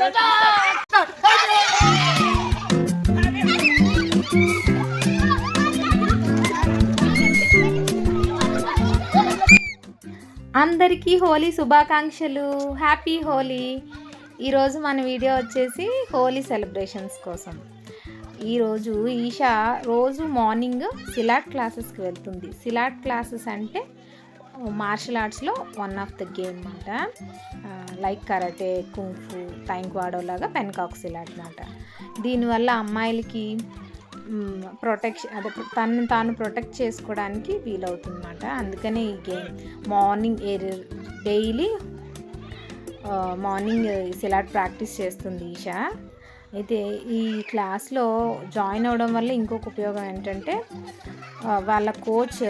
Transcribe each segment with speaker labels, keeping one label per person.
Speaker 1: అందరికీ హోలీ శుభాకాంక్షలు. హ్యాపీ హోలీ. ఈరోజు మన వీడియో వచ్చేసి హోలీ సెలబ్రేషన్స్ కోసం. ఈరోజు ఈషా రోజు మార్నింగ్ సిలాట్ క్లాసెస్కి వెళ్తుంది. సిలాట్ క్లాసెస్ అంటే మార్షల్ ఆర్ట్స్లో వన్ ఆఫ్ ద గేమ్ అనమాట like karate kung fu taekwondo లాగా పెన్కాక్స్ సిలాట్ అనమాట దీనివల్ల అమ్మాయిలకి ప్రొటెక్షన్ అదే తను తాను ప్రొటెక్ట్ చేసుకోవడానికి వీలవుతుందన్నమాట. అందుకనే ఈ game morning daily morning silat practice చేస్తుంది ఈషా. అయితే ఈ క్లాస్లో జాయిన్ అవ్వడం వల్ల ఇంకొక ఉపయోగం ఏంటంటే వాళ్ళ కోచ్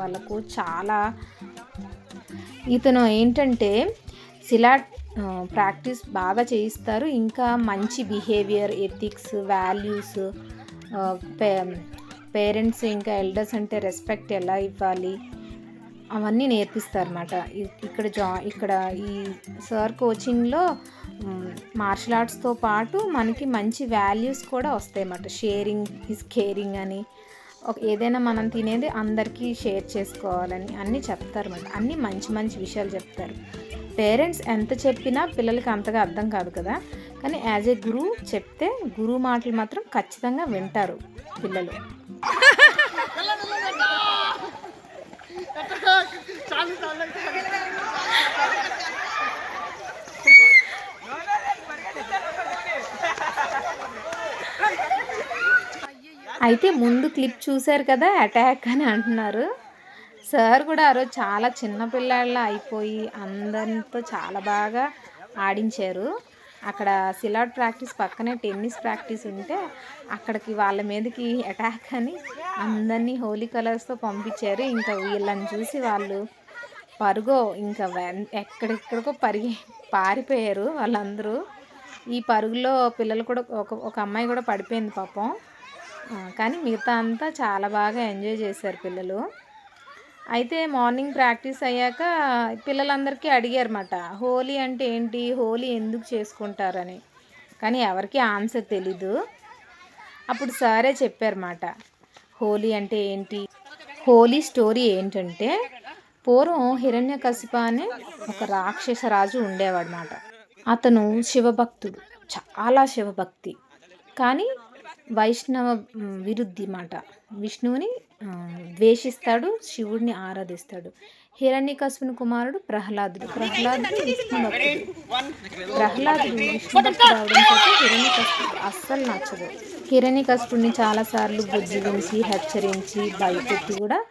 Speaker 1: వాళ్ళకు చాలా ఇతను ఏంటంటే సిలాట్ ప్రాక్టీస్ బాగా చేయిస్తారు. ఇంకా మంచి బిహేవియర్ ఎథిక్స్ వాల్యూస్ పేరెంట్స్ ఇంకా ఎల్డర్స్ అంటే రెస్పెక్ట్ ఎలా ఇవ్వాలి అవన్నీ నేర్పిస్తారు అనమాట ఇక్కడ జా ఇక్కడ ఈ సార్ కోచింగ్లో మార్షల్ ఆర్ట్స్తో పాటు మనకి మంచి వాల్యూస్ కూడా వస్తాయి అన్నమాట షేరింగ్ ఈజ్ కేరింగ్ అని. ఒక ఏదైనా మనం తినేది అందరికీ షేర్ చేసుకోవాలని అన్నీ చెప్తారు అన్నమాట అన్నీ మంచి మంచి విషయాలు చెప్తారు. పేరెంట్స్ ఎంత చెప్పినా పిల్లలకి అంతగా అర్థం కాదు కదా. కానీ యాజ్ ఏ గురువు చెప్తే గురువు మాటలు మాత్రం ఖచ్చితంగా వింటారు పిల్లలు. అయితే ముందు క్లిప్ చూశారు కదా అటాక్ అని అంటున్నారు. సార్ కూడా ఆ రోజు చాలా చిన్నపిల్లాళ్ళ అయిపోయి అందరితో చాలా బాగా ఆడించారు. అక్కడ సిలాట్ ప్రాక్టీస్ పక్కనే టెన్నిస్ ప్రాక్టీస్ ఉంటే అక్కడికి వాళ్ళ మీదకి అటాక్ అని అందరినీ హోలీ కలర్స్తో పంపించారు. ఇంకా వీళ్ళని చూసి వాళ్ళు పరుగో ఇంకా ఎక్కడెక్కడికో పరిగి పారిపోయారు వాళ్ళందరూ. ఈ పరుగులో పిల్లలు కూడా ఒక ఒక అమ్మాయి కూడా పడిపోయింది పాపం. కానీ మిగతా అంతా చాలా బాగా ఎంజాయ్ చేశారు పిల్లలు. అయితే మార్నింగ్ ప్రాక్టీస్ అయ్యాక పిల్లలందరికీ అడిగారన్నమాట హోలీ అంటే ఏంటి హోలీ ఎందుకు చేసుకుంటారని. కానీ ఎవరికి ఆన్సర్ తెలీదు. అప్పుడు సారే చెప్పారన్నమాట హోలీ అంటే ఏంటి హోలీ స్టోరీ ఏంటంటే పూర్వం హిరణ్యకశిప అనే ఒక రాక్షస రాజు ఉండేవాడనమాట అతను శివభక్తుడు చాలా శివభక్తి. కానీ వైష్ణవ విరుద్ధి మాట విష్ణువుని ద్వేషిస్తాడు శివుడిని ఆరాధిస్తాడు. హిరణ్యకశిపుని కుమారుడు ప్రహ్లాదుడు. ప్రహ్లాదుడు విష్ణు భక్తుడు. ప్రహ్లాదుడు విష్ణు భక్తుడు అవడంతో హిరణ్యకశిపుడు అస్సలు నచ్చదు. హిరణ్యకశిపుడిని చాలాసార్లు బుజ్జిగించి హెచ్చరించి భయపెట్టి కూడా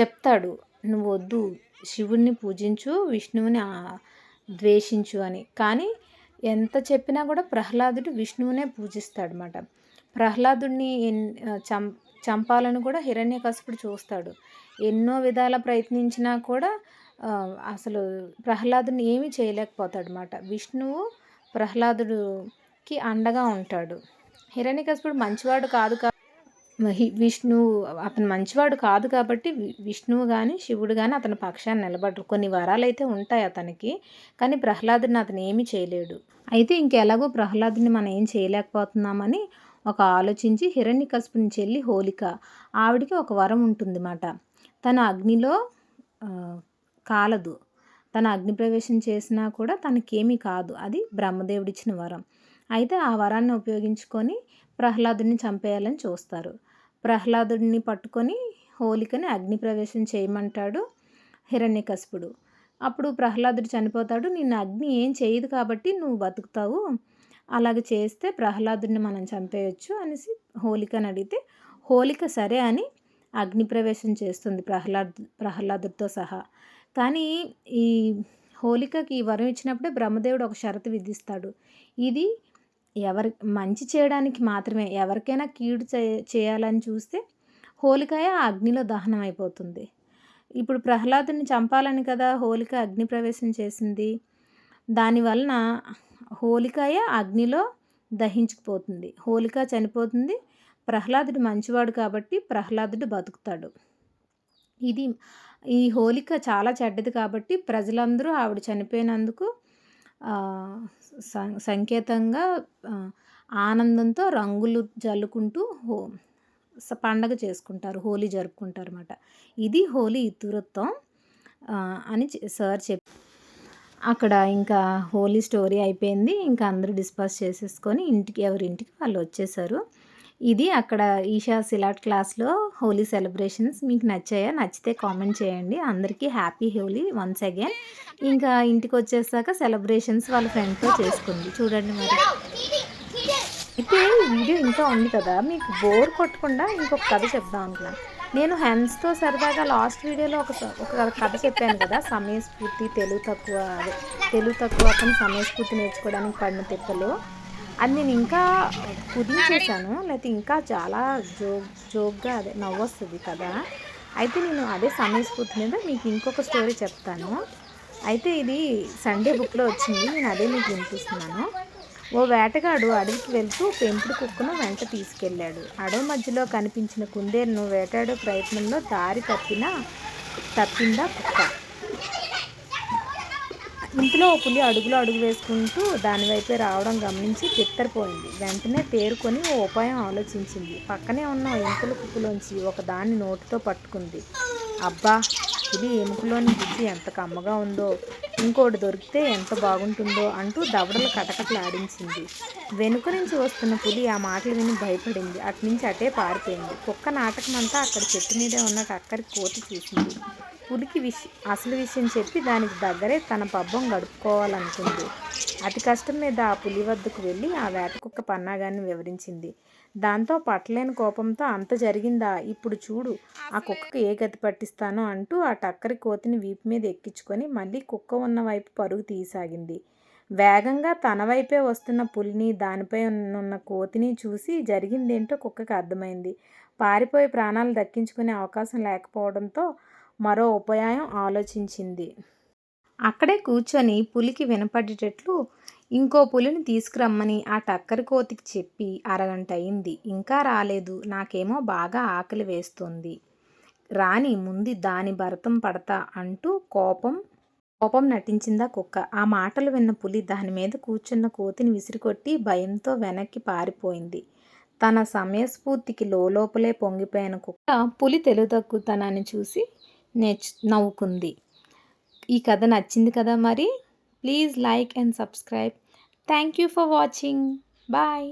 Speaker 1: చెప్తాడు. నువ్వు వద్దు శివుణ్ణి పూజించు విష్ణువుని ద్వేషించు అని. కానీ ఎంత చెప్పినా కూడా ప్రహ్లాదుడు విష్ణువునే పూజిస్తాడనమాట ప్రహ్లాదుడిని చం చంపాలని కూడా హిరణ్యకశిపుడు చూస్తాడు. ఎన్నో విధాల ప్రయత్నించినా కూడా అసలు ప్రహ్లాదుని ఏమీ చేయలేకపోతాడనమాట విష్ణువు ప్రహ్లాదుడికి అండగా ఉంటాడు. హిరణ్యకశిపుడు మంచివాడు కాదు కా విష్ణువు అతను మంచివాడు కాదు కాబట్టి వి- విష్ణువు కానీ శివుడు కానీ అతని పక్షాన్ని నిలబడరు. కొన్ని వరాలు అయితే ఉంటాయి అతనికి కానీ ప్రహ్లాదుని అతను ఏమీ చేయలేడు. అయితే ఇంకెలాగో ప్రహ్లాదుని మనం ఏం చేయలేకపోతున్నామని ఒక ఆలోచించి హిరణ్యకశిపుని చెల్లి హోలిక. ఆవిడికి ఒక వరం ఉంటుంది తన అగ్నిలో కాలదు. తన అగ్నిప్రవేశం చేసినా కూడా తనకేమీ కాదు. అది బ్రహ్మదేవుడిచ్చిన వరం. అయితే ఆ వరాన్ని ఉపయోగించుకొని ప్రహ్లాదుడిని చంపేయాలని చూస్తారు. ప్రహ్లాదుడిని పట్టుకొని హోలికని అగ్నిప్రవేశం చేయమంటాడు హిరణ్యకశిపుడు అప్పుడు ప్రహ్లాదుడు చనిపోతాడు. నిన్ను అగ్ని ఏం చేయదు కాబట్టి నువ్వు బతుకుతావు. అలాగ చేస్తే ప్రహ్లాదుని మనం చంపేయచ్చు అనేసి హోలికని అడిగితే హోలిక సరే అని అగ్నిప్రవేశం చేస్తుంది ప్రహ్లాద్ ప్రహ్లాదుడితో సహా. కానీ ఈ హోలికకి ఈ వరం ఇచ్చినప్పుడే బ్రహ్మదేవుడు ఒక షరతు విధిస్తాడు. ఇది ఎవరి మంచి చేయడానికి మాత్రమే ఎవరికైనా కీడు చే చేయాలని చూస్తే హోలికాయ అగ్నిలో దహనం అయిపోతుంది ఇప్పుడు ప్రహ్లాదుని చంపాలని కదా హోలిక అగ్ని ప్రవేశం చేసింది. దానివలన హోలికాయ అగ్నిలో దహించుకుపోతుంది హోలిక చనిపోతుంది. ప్రహ్లాదుడు మంచివాడు కాబట్టి ప్రహ్లాదుడు బతుకుతాడు. ఇది ఈ హోలిక చాలా చెడ్డది కాబట్టి ప్రజలందరూ ఆవిడ చనిపోయినందుకు సంకేతంగా ఆనందంతో రంగులు జల్లుకుంటూ హో పండగ చేసుకుంటారు. హోలీ జరుపుకుంటారు అన్నమాట. ఇది హోలీ ఇతివృత్తం అని సార్ చెప్ అక్కడ ఇంకా హోలీ స్టోరీ అయిపోయింది. ఇంకా అందరూ డిస్పాస్ చేసేసుకొని ఇంటికి ఎవరింటికి వాళ్ళు వచ్చేసారు. ఇది అక్కడ ఈషా సిలాట్ క్లాస్లో హోలీ సెలబ్రేషన్స్ మీకు నచ్చాయా? నచ్చితే కామెంట్ చేయండి. అందరికీ హ్యాపీ హోలీ వన్స్ అగైన్. ఇంకా ఇంటికి వచ్చేసాక సెలబ్రేషన్స్ వాళ్ళ ఫ్రెండ్తో చేసుకుంది. చూడండి మరి. అయితే వీడియో ఇంకా ఉంది కదా? మీకు బోర్ కొట్టకుండా ఇంకొక కథ చెప్దాం అనుకున్నాను నేను హెన్స్తో సరదాగా లాస్ట్ వీడియోలో ఒక ఒక కథ చెప్పాను కదా సమయస్ఫూర్తి తెలుగు తక్కువ అదే తెలుగు తక్కువ అతను సమయస్ఫూర్తి నేర్చుకోవడానికి పడిన తిప్పలు. అది నేను ఇంకా కుదించేసాను లేకపోతే ఇంకా చాలా జోక్ జోక్గా అదే నవ్వొస్తుంది కదా అయితే నేను అదే సమయస్ఫూర్తి మీద మీకు ఇంకొక స్టోరీ చెప్తాను. అయితే ఇది సండే బుక్లో వచ్చింది నేను అదే మీకు వినిపిస్తున్నాను. ఓ వేటగాడు అడవికి వెళ్తూ పెంపుడు కుక్కను వెంట తీసుకెళ్ళాడు. అడవి మధ్యలో కనిపించిన కుందేరును వేటాడే ప్రయత్నంలో దారి తప్పిన తప్పిందా కుక్క. ఇంతలో ఓ పులి అడుగులో అడుగు వేసుకుంటూ దానివైపే రావడం గమనించి తిత్తరిపోయింది వెంటనే తేరుకొని ఓ ఉపాయం ఆలోచించింది. పక్కనే ఉన్న ఎముకల కుక్కులోంచి ఒక దాన్ని నోటితో పట్టుకుంది. అబ్బా ఇది ఎముకలోని బుద్ధి ఎంత కమ్మగా ఉందో. ఇంకోటి దొరికితే ఎంత బాగుంటుందో అంటూ దవడలు కటకట్లాడించింది. వెనుక నుంచి వస్తున్న పులి ఆ మాటలు విని భయపడింది. అట్నుంచి అటే పారిపోయింది. కుక్క నాటకం అంతా అక్కడ చెట్టు మీదే ఉన్న అక్కడికి కోతి చూసింది. పులికి విష అసలు విషయం చెప్పి దానికి దగ్గరే తన పబ్బం గడుపుకోవాలనుకుంది. అతి కష్టం మీద ఆ పులి వద్దకు వెళ్ళి ఆ వేట కుక్క పన్నాగాన్ని వివరించింది. దాంతో పట్టలేని కోపంతో అంత జరిగిందా? ఇప్పుడు చూడు ఆ కుక్కకి ఏ గతి పట్టిస్తానో అంటూ ఆ టక్కరి కోతిని వీపు మీద ఎక్కించుకొని మళ్ళీ కుక్క ఉన్న వైపు పరుగు తీసాగింది వేగంగా తన వైపే వస్తున్న పులిని దానిపై ఉన్న కోతిని చూసి జరిగిందేంటో కుక్కకి అర్థమైంది. పారిపోయి ప్రాణాలు దక్కించుకునే అవకాశం లేకపోవడంతో మరో ఉపాయం ఆలోచించింది. అక్కడే కూర్చొని పులికి వినపడేటట్లు ఇంకో పులిని తీసుకురమ్మని ఆ టక్కరి కోతికి చెప్పి అరగంట అయింది. ఇంకా రాలేదు. నాకేమో బాగా ఆకలి వేస్తుంది. రాని ముందు దాని భరతం పడతా అంటూ కోపం కోపం నటించిందా కుక్క. ఆ మాటలు విన్న పులి దాని మీద కూర్చున్న కోతిని విసిరికొట్టి భయంతో వెనక్కి పారిపోయింది. తన సమయస్ఫూర్తికి లోపలే పొంగిపోయిన కుక్క పులి తెలుగు చూసి నేర్చు నవ్వుకుంది. ఈ కథ నచ్చింది కదా మరి? Please like and subscribe. Thank you for watching. Bye.